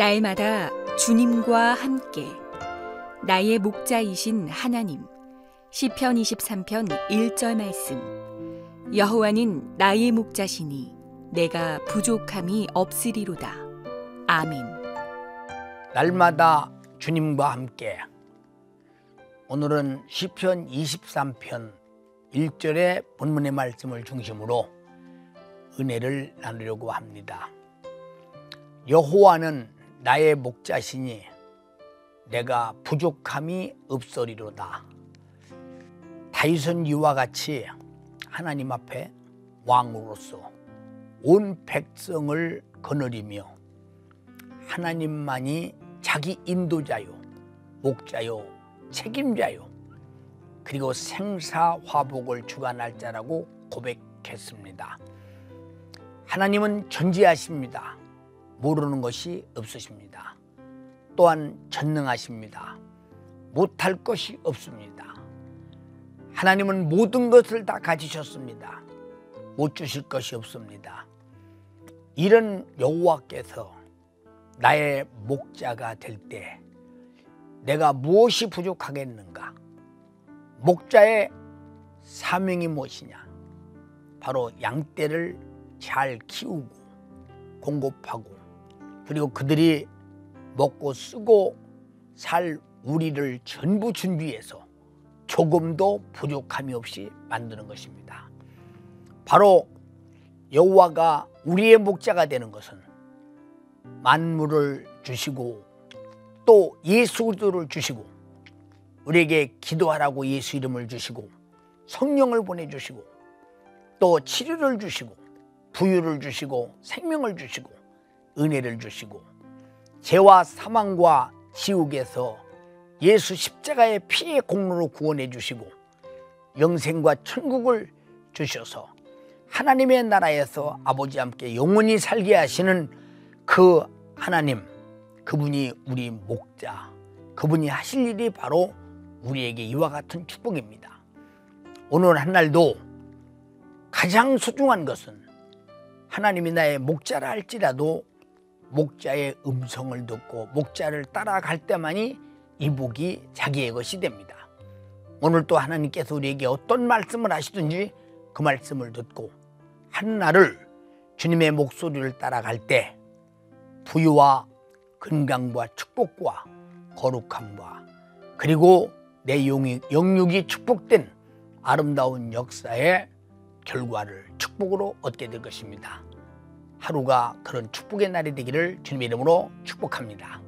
날마다 주님과 함께 나의 목자이신 하나님 시편 23편 1절 말씀. 여호와는 나의 목자시니 내가 부족함이 없으리로다. 아멘. 날마다 주님과 함께. 오늘은 시편 23편 1절의 본문의 말씀을 중심으로 은혜를 나누려고 합니다. 여호와는 나의 목자시니 내가 부족함이 없으리로다. 다윗은 이와 같이 하나님 앞에 왕으로서 온 백성을 거느리며 하나님만이 자기 인도자요, 목자요, 책임자요, 그리고 생사화복을 주관할 자라고 고백했습니다. 하나님은 전지하십니다. 모르는 것이 없으십니다. 또한 전능하십니다. 못할 것이 없습니다. 하나님은 모든 것을 다 가지셨습니다. 못 주실 것이 없습니다. 이런 여호와께서 나의 목자가 될 때 내가 무엇이 부족하겠는가? 목자의 사명이 무엇이냐? 바로 양떼를 잘 키우고 공급하고 그리고 그들이 먹고 쓰고 살 우리를 전부 준비해서 조금도 부족함이 없이 만드는 것입니다. 바로 여호와가 우리의 목자가 되는 것은 만물을 주시고 또 예수 그리스도를 주시고 우리에게 기도하라고 예수 이름을 주시고 성령을 보내 주시고 또 치료를 주시고 부유를 주시고 생명을 주시고 은혜를 주시고 죄와 사망과 지옥에서 예수 십자가의 피의 공로로 구원해 주시고 영생과 천국을 주셔서 하나님의 나라에서 아버지 함께 영원히 살게 하시는 그 하나님 그분이 우리 목자 그분이 하실 일이 바로 우리에게 이와 같은 축복입니다. 오늘 한 날도 가장 소중한 것은 하나님이 나의 목자라 할지라도 목자의 음성을 듣고 목자를 따라갈 때만이 이 복이 자기의 것이 됩니다. 오늘 또 하나님께서 우리에게 어떤 말씀을 하시든지 그 말씀을 듣고 한날을 주님의 목소리를 따라갈 때 부유와 건강과 축복과 거룩함과 그리고 내 영육이 축복된 아름다운 역사의 결과를 축복으로 얻게 될 것입니다. 하루가 그런 축복의 날이 되기를 주님의 이름으로 축복합니다.